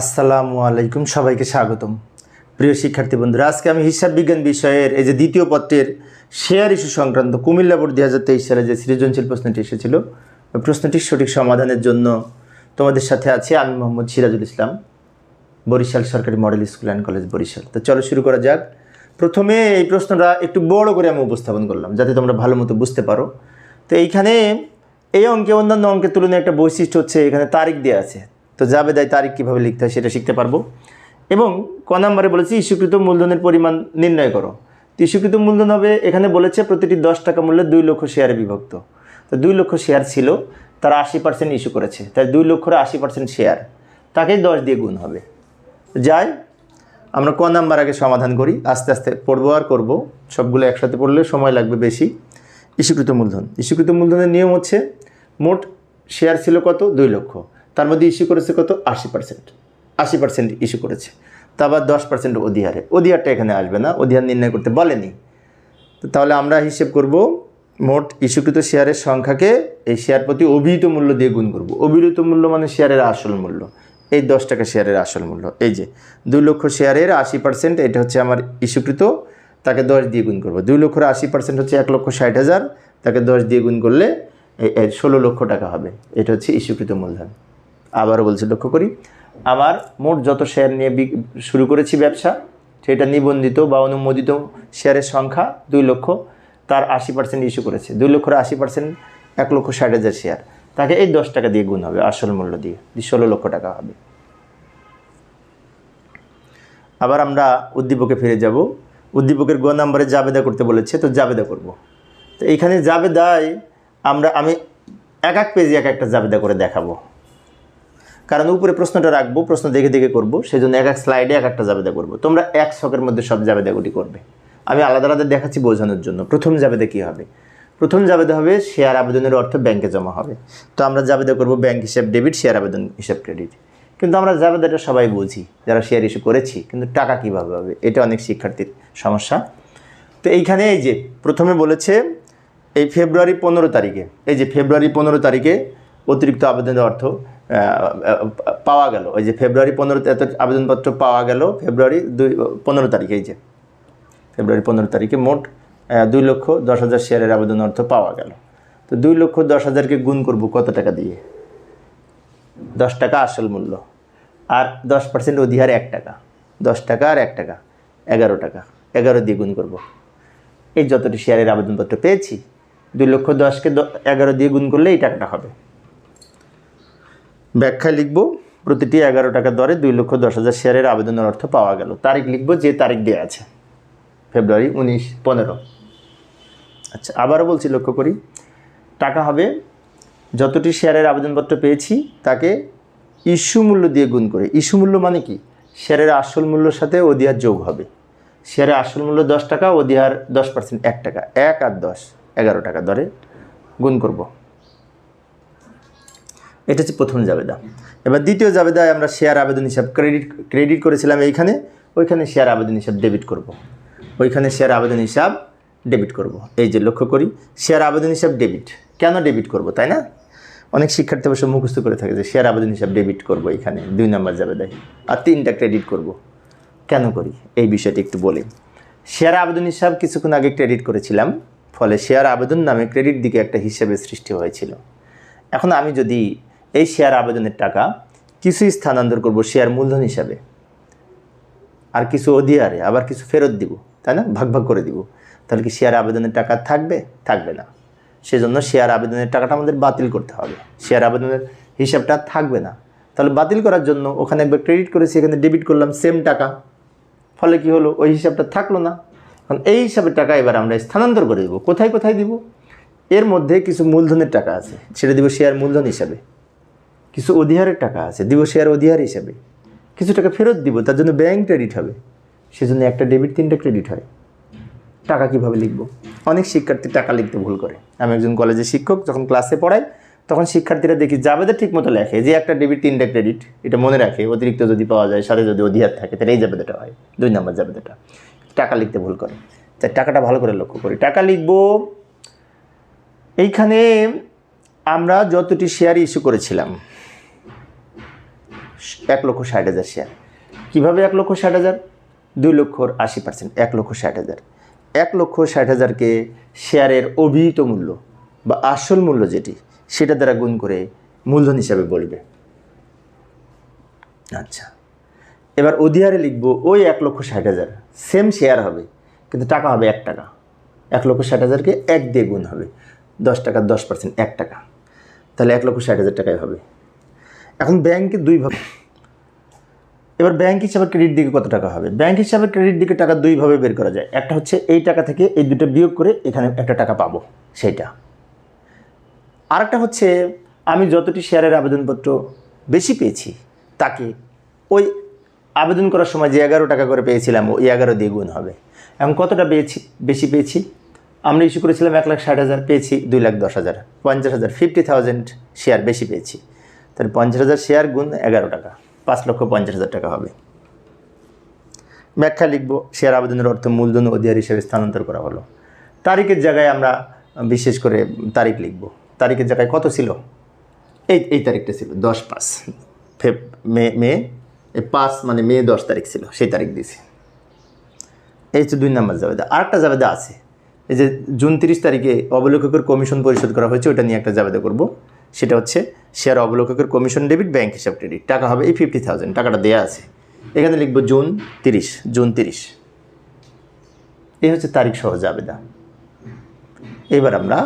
আসসালামু আলাইকুম, সবাইকে স্বাগতম। প্রিয় শিক্ষার্থী বন্ধুরা, আজকে আমি হিসাব বিজ্ঞান বিষয়ের এই যে দ্বিতীয় পত্রের শেয়ার ইস্যু সংক্রান্ত কুমিল্লা বোর্ড দুই হাজার তেইশ সালে যে সৃজনশীল প্রশ্নটি এসেছিল, ওই প্রশ্নটির সঠিক সমাধানের জন্য তোমাদের সাথে আছি আমি মোহাম্মদ সিরাজুল ইসলাম, বরিশাল সরকারি model school and college Barishal. তো চলো শুরু করা যাক। প্রথমে এই প্রশ্নটা একটু বড় করে আমি উপস্থাপন করলাম, যাতে তোমরা ভালো মতো বুঝতে পারো। তো এইখানে এই অঙ্কে অন্যান্য অঙ্কের তুলনায় একটা বৈশিষ্ট্য হচ্ছে এখানে তারিখ দেওয়া আছে। তো যাবে দেয় তারিখ কীভাবে লিখতে হয় সেটা শিখতে পারব। এবং ক নাম্বারে বলেছি, ইস্যুকৃত মূলধনের পরিমাণ নির্ণয় করো। তো ইস্যুকৃত মূলধন হবে, এখানে বলেছে প্রতিটি দশ টাকা মূল্যে দুই লক্ষ শেয়ারে বিভক্ত। তো দুই লক্ষ শেয়ার ছিল, তারা আশি পার্সেন্ট ইস্যু করেছে। তাই দুই লক্ষর আশি পার্সেন্ট শেয়ার তাকেই দশ দিয়ে গুণ হবে। যাই, আমরা ক নাম্বার আগে সমাধান করি, আস্তে আস্তে পড়ব আর করব। সবগুলো একসাথে পড়লে সময় লাগবে বেশি। ইস্যুকৃত মূলধন, ইস্যুকৃত মূলধনের নিয়ম হচ্ছে, মোট শেয়ার ছিল কত? দুই লক্ষ। তার মধ্যে ইস্যু করেছে কত? আশি পার্সেন্ট আশি পার্সেন্ট ইস্যু করেছে। তা আবার দশ পার্সেন্ট অধিহারে। অধিহারটা এখানে আসবে না। অধিহার নির্ণয় করতে বলেনি। তাহলে আমরা হিসেব করব, মোট ইস্যুকৃত শেয়ারের সংখ্যাকে এই শেয়ার প্রতি অভিহিত মূল্য দিয়ে গুণ করব। অভিহিত মূল্য মানে শেয়ারের আসল মূল্য। এই দশ টাকা শেয়ারের আসল মূল্য। এই যে, দুই লক্ষ শেয়ারের আশি পার্সেন্ট এটা হচ্ছে আমার ইস্যুকৃত, তাকে দশ দিয়ে গুণ করব। দুই লক্ষর আশি পার্সেন্ট হচ্ছে এক লক্ষ ষাট হাজার, তাকে দশ দিয়ে গুণ করলে ষোলো লক্ষ টাকা হবে। এটা হচ্ছে ইস্যুকৃত মূলধন। আবারও বলছি, লক্ষ্য করি। আমার মোট যত শেয়ার নিয়ে শুরু করেছি ব্যবসা, সেটা নিবন্ধিত বা অনুমোদিত শেয়ারের সংখ্যা দুই লক্ষ, তার আশি পার্সেন্ট ইস্যু করেছে। দুই লক্ষর আশি পার্সেন্ট এক লক্ষ ষাট হাজার শেয়ার তাকে এই দশ টাকা দিয়ে গুণ হবে, আসল মূল্য দিয়ে ষোলো লক্ষ টাকা হবে। আবার আমরা উদ্দীপকে ফিরে যাব। উদ্দীপকের গ নাম্বারে জাবেদা করতে বলেছে, তো জাবেদা করব। তো এইখানে জাবেদায় আমরা, আমি এক এক পেজে এক একটা জাবেদা করে দেখাবো। কারণ উপরে প্রশ্নটা রাখব, প্রশ্ন দেখে দেখে করব সেই জন্য এক এক স্লাইডে এক একটা জাবেদা করব। তোমরা এক ছকের মধ্যে সব জাবেদাগুলি করবে। আমি আলাদা আলাদা দেখাচ্ছি বোঝানোর জন্য, প্রথম জাবেদা কী হবে? প্রথম জাবেদা হবে শেয়ার আবেদনের অর্থ ব্যাংকে জমা হবে। তো আমরা জাবেদা করব ব্যাংক হিসাব ডেবিট শেয়ার আবেদন হিসাব ক্রেডিট কিন্তু আমরা জাবেদাটা সবাই বুঝি, যারা শেয়ার ইস্যু করেছি, কিন্তু টাকা কীভাবে হবে? এটা অনেক শিক্ষার্থীর সমস্যা। তো এইখানে এই যে প্রথমে বলেছে, এই ফেব্রুয়ারি পনেরো তারিখে, এই যে ফেব্রুয়ারি পনেরো তারিখে অতিরিক্ত আবেদনের অর্থ পাওয়া গেল। ওই যে ফেব্রুয়ারি পনেরো এত আবেদনপত্র পাওয়া গেল, ফেব্রুয়ারি দুই, পনেরো তারিখে, এই যে। ফেব্রুয়ারি পনেরো তারিখে মোট দুই লক্ষ দশ হাজার শেয়ারের আবেদন অর্থ পাওয়া গেল। তো দুই লক্ষ দশ হাজারকে গুণ করব কত টাকা দিয়ে? দশ টাকা আসল মূল্য। আর দশ পার্সেন্ট অধিহার এক টাকা। দশ টাকা আর এক টাকা। এগারো টাকা। এগারো দিয়ে গুণ করব। এই যতটি শেয়ারের আবেদনপত্র পেয়েছি, দুই লক্ষ দশকে এগারো দিয়ে গুণ করলে এই টাকাটা হবে। ব্যাখ্যায় লিখব। প্রতিটি এগারো টাকা দরে দুই লক্ষ দশ হাজার শেয়ারের আবেদনের অর্থ পাওয়া গেল। তারিখ লিখব, যে তারিখ দেওয়া আছে। ফেব্রুয়ারি উনিশ পনেরো। আচ্ছা আবারও বলছি, লক্ষ্য করি। টাকা হবে, যতটি শেয়ারের আবেদনপত্র পেয়েছি, তাকে ইস্যু মূল্য দিয়ে গুণ করে। ইস্যু মূল্য মানে কি? শেয়ারের আসল মূল্যর সাথে অধিহার যোগ হবে। শেয়ারের আসল মূল্য দশ টাকা অধিহার দশ পার্সেন্ট এক টাকা। এক আর দশ, এগারো টাকা দরে গুণ করব। এটা হচ্ছে প্রথম জাবেদা। এবার দ্বিতীয় জাবেদায় আমরা শেয়ার আবেদন হিসাব ক্রেডিট ক্রেডিট করেছিলাম এইখানে, ওইখানে শেয়ার আবেদন হিসাব ডেবিট করব। ওইখানে শেয়ার আবেদন হিসাব ডেবিট করব। এই যে লক্ষ্য করি শেয়ার আবেদন হিসাব ডেবিট কেন ডেবিট করব, তাই না? অনেক শিক্ষার্থী অবশ্য মুখস্থ করে থাকে যে শেয়ার আবেদন হিসাব ডেবিট করব এখানে দুই নম্বর জাবেদায়। আর তিনটা ক্রেডিট করব। কেন করি? এই বিষয়টি একটু বলি। শেয়ার আবেদন হিসাব কিছুক্ষণ আগে ক্রেডিট করেছিলাম, ফলে শেয়ার আবেদন নামে ক্রেডিট দিকে একটা হিসাবে সৃষ্টি হয়েছিল। এখন আমি যদি এই শেয়ার আবেদনের টাকা কিছু স্থানান্তর করব শেয়ার মূলধন হিসাবে। আর কিছু অধিহারে আবার কিছু ফেরত দিব, তাই না? ভাগ ভাগ করে দিব। তাহলে কি শেয়ার আবেদনের টাকা থাকবে? থাকবে না। সেজন্য শেয়ার আবেদনের টাকাটা আমাদের বাতিল করতে হবে। শেয়ার আবেদনের হিসাবটা থাকবে না। তাহলে বাতিল করার জন্য ওখানে একবার ক্রেডিট করেছি, এখানে ডেবিট করলাম সেম টাকা। ফলে কি হলো? ওই হিসাবটা থাকল না। কারণ এই হিসাবের টাকা এবার আমরা স্থানান্তর করে দেবো। কোথায় কোথায় দিব? এর মধ্যে কিছু মূলধনের টাকা আছে। সেটা দিব শেয়ার মূলধন হিসাবে। কিছু অধিহারের টাকা আছে দিব শেয়ার অধিহার হিসাবে। কিছু টাকা ফেরত দিব, তার জন্য ব্যাংক ক্রেডিট হবে। সেজন্য একটা ডেবিট, তিনটা ক্রেডিট হয়। টাকা কীভাবে লিখব? অনেক শিক্ষার্থী টাকা লিখতে ভুল করে। আমি একজন কলেজের শিক্ষক, যখন ক্লাসে পড়াই, তখন শিক্ষার্থীরা দেখি জাবেদা ঠিক মতো লেখে যে একটা ডেবিট, তিনটা ক্রেডিট। এটা মনে রাখে, অতিরিক্ত যদি পাওয়া যায়, সাথে যদি অধিহার থাকে, তাহলে এই জাবেদাটা হয়, দুই নম্বর জাবেদাটা। টাকা লিখতে ভুল করে। তাই টাকাটা ভালো করে লক্ষ্য করি। টাকা লিখব, এইখানে আমরা যতটি শেয়ার ইস্যু করেছিলাম, এক লক্ষ ষাট হাজার শেয়ার কীভাবে এক লক্ষ ষাট হাজার? দুই লক্ষর আশি পার্সেন্ট এক লক্ষ ষাট হাজার। এক লক্ষ ষাট হাজারকে শেয়ারের অভিহিত মূল্য বা আসল মূল্য যেটি, সেটা দ্বারা গুণ করে মূলধন হিসাবে বলবে। আচ্ছা এবার অধিহারে লিখব, ওই এক লক্ষ ষাট হাজার সেম শেয়ার হবে, কিন্তু টাকা হবে এক টাকা। এক লক্ষ ষাট হাজারকে এক দিয়ে গুণ হবে, দশ টাকা দশ পার্সেন্ট এক টাকা। তাহলে এক লক্ষ ষাট হাজার টাকায় হবে। এখন ব্যাংকে দুইভাবে এবার ব্যাংক হিসাবে ক্রেডিট দিকে কত টাকা হবে? ব্যাংক হিসাবে ক্রেডিট দিকে টাকা দুইভাবে বের করা যায়। একটা হচ্ছে এই টাকা থেকে এই দুটো বিয়োগ করে এখানে একটা টাকা পাবো, সেইটা। আরেকটা হচ্ছে, আমি যতটি শেয়ারের আবেদনপত্র বেশি পেয়েছি, তাকে ওই আবেদন করার সময় যে এগারো টাকা করে পেয়েছিলাম, ওই এগারো দিয়ে গুণ হবে। এখন কতটা পেয়েছি বেশি পেয়েছি? আমরা ইস্যু করেছিলাম এক লাখ ষাট হাজার, পেয়েছি দুই লাখ দশ হাজার। পঞ্চাশ হাজার ফিফটি থাউজেন্ড শেয়ার বেশি পেয়েছি। তাহলে পঞ্চাশ হাজার শেয়ার গুণ এগারো টাকা, পাঁচ লক্ষ পঞ্চাশ হাজার টাকা হবে। ব্যাখ্যা লিখব শেয়ার আবেদনের অর্থ মূলধন অধিকার হিসেবে স্থানান্তর করা হলো। তারিখের জায়গায় আমরা বিশেষ করে তারিখ লিখব। তারিখের জায়গায় কত ছিল? এই এই তারিখটা ছিল, দশ পাঁচ ফেব, মে মে পাঁচ মানে মে দশ তারিখ ছিল, সেই তারিখ দিয়েছি। এই হচ্ছে দুই নম্বর জাবেদা। আরেকটা জাবেদা আছে। এই যে জুন তিরিশ তারিখে অবলোককের কমিশন পরিশোধ করা হয়েছে ওটা নিয়ে একটা জাবেদা করব। সেটা হচ্ছে শেয়ার অবলোককের কমিশন ডেবিট ব্যাংক হিসাব ক্রেডিট টাকা হবে এই ফিফটি থাউজেন্ড টাকাটা দেওয়া আছে। এখানে লিখব জুন তিরিশ জুন তিরিশ। এই হচ্ছে তারিখ সহ জাবেদা। এবার আমরা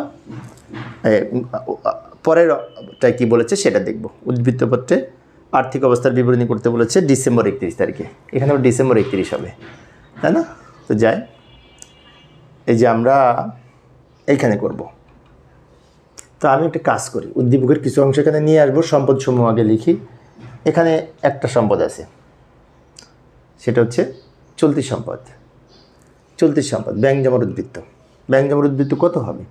পরেরটা কি বলেছে সেটা দেখব। উদ্বৃত্তপত্রে আর্থিক অবস্থার বিবরণী করতে বলেছে ডিসেম্বর একত্রিশ তারিখে। এখানেও ডিসেম্বর একত্রিশ হবে। তাই না? তো যাই। এই যে আমরা এইখানে করব। তো আমি একটা কাজ করি, উদ্দীপকের কিছু অংশ এখানে নিয়ে আসব সম্পদ সমূহ আগে লিখি। এখানে একটা সম্পদ আছে, সেটা হচ্ছে চলতি সম্পদ। চলতি সম্পদ, ব্যাংক জমার উদ্বৃত্ত। ব্যাংক জমার উদ্বৃত্ত কত হবে?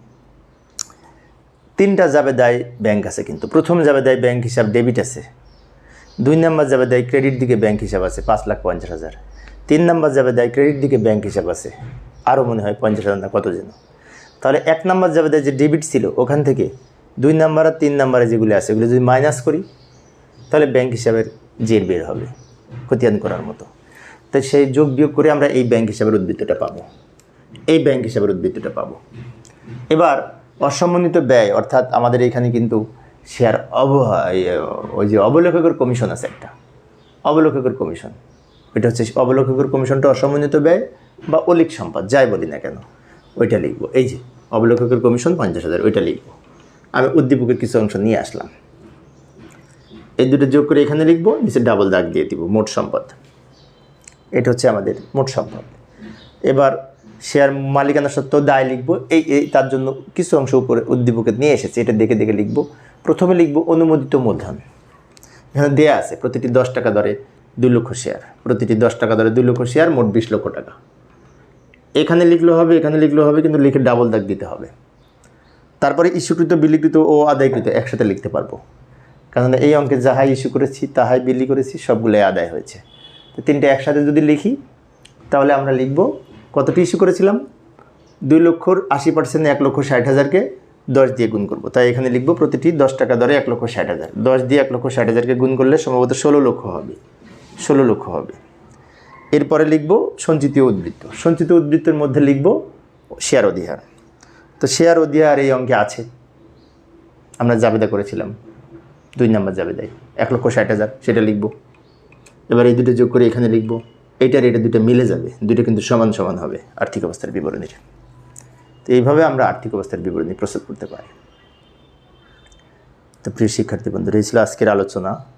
তিনটা যাবে দায় ব্যাংক আছে কিন্তু। প্রথম যাবে দায় ব্যাংক হিসাব ডেবিট আছে। দুই নাম্বার যাবে দায় ক্রেডিট দিকে ব্যাংক হিসাব আছে, পাঁচ লাখ পঞ্চাশ হাজার। তিন নাম্বার যাবে দায় ক্রেডিট দিকে ব্যাংক হিসাব আছে। আরও মনে হয় পঞ্চাশ হাজার না কত যেন। তাহলে এক নাম্বার যাবে যে ডেবিট ছিল, ওখান থেকে দুই নাম্বার আর তিন নাম্বারে যেগুলি আছে এগুলো যদি মাইনাস করি, তাহলে ব্যাংক হিসাবের জের বের হবে খতিয়ান করার মতো। তাই সেই যোগ বিয়োগ করে আমরা এই ব্যাংক হিসাবের উদ্বৃত্তটা পাবো। এই ব্যাংক হিসাবের উদ্বৃত্তটা পাবো। এবার অসমন্বিত ব্যয়, অর্থাৎ আমাদের এখানে কিন্তু শেয়ার অবহা ওই যে অবলেখকের কমিশন আছে একটা। অবলেখকের কমিশন এটা হচ্ছে অবলেখকের কমিশনটা অসমন্বিত ব্যয় বা অলিক সম্পদ, যাই বলি না কেন, ওইটা লিখব। এই যে অবলেখকের কমিশন পঞ্চাশ হাজার, ওইটা লিখব। আমি উদ্দীপকের কিছু অংশ নিয়ে আসলাম। এই দুটো যোগ করে এখানে লিখব, নিচে ডাবল দাগ দিয়ে দিব, মোট সম্পদ। এটা হচ্ছে আমাদের মোট সম্পদ। এবার শেয়ার মালিকানা সত্ত্ব দায় লিখব, এই এই, তার জন্য কিছু অংশ উপরে উদ্দীপকে নিয়ে এসেছে, এটা দেখে দেখে লিখব। প্রথমে লিখব অনুমোদিত মূলধন। এখানে দেয়া আছে, প্রতিটি দশ টাকা দরে দুই লক্ষ শেয়ার প্রতিটি দশ টাকা দরে দুই লক্ষ শেয়ার মোট বিশ লক্ষ টাকা। এখানে লিখলেও হবে, এখানে লিখলেও হবে, কিন্তু লিখে ডাবল দাগ দিতে হবে। তারপরে ইস্যুকৃত, বিলিকৃত ও আদায়কৃত একসাথে লিখতে পারব। কারণ এই অঙ্কে যাহাই ইস্যু করেছি, তাহাই বিলি করেছি, সবগুলোই আদায় হয়েছে। তো তিনটে একসাথে যদি লিখি, তাহলে আমরা লিখব, কতটি ইস্যু করেছিলাম? দুই লক্ষর আশি পার্সেন্ট এক লক্ষ ষাট হাজারকে দশ দিয়ে গুণ করব। তাই এখানে লিখব প্রতিটি দশ টাকা দরে এক লক্ষ ষাট হাজার। দশ দিয়ে এক লক্ষ ষাট হাজারকে গুণ করলে সম্ভবত ষোলো লক্ষ হবে। ষোলো লক্ষ হবে। এরপরে লিখব সঞ্চিত উদ্বৃত্ত। সঞ্চিত উদ্বৃত্তের মধ্যে লিখব শেয়ার অধিহার। তো শেয়ার অধিহার এই অঙ্কে আছে। আমরা জাবেদা করেছিলাম। দুই নাম্বার জাবেদায়। এক লক্ষ ষাট হাজার, সেটা লিখব। এবার এই দুটো যোগ করে এখানে লিখব, এইটার এটা দুটো মিলে যাবে। দুটো কিন্তু সমান সমান হবে আর্থিক অবস্থার বিবরণীর। তো এইভাবে আমরা আর্থিক অবস্থার বিবরণী প্রস্তুত করতে পারি। তো প্রিয় শিক্ষার্থী বন্ধুরা, এই ছিল আজকের আলোচনা।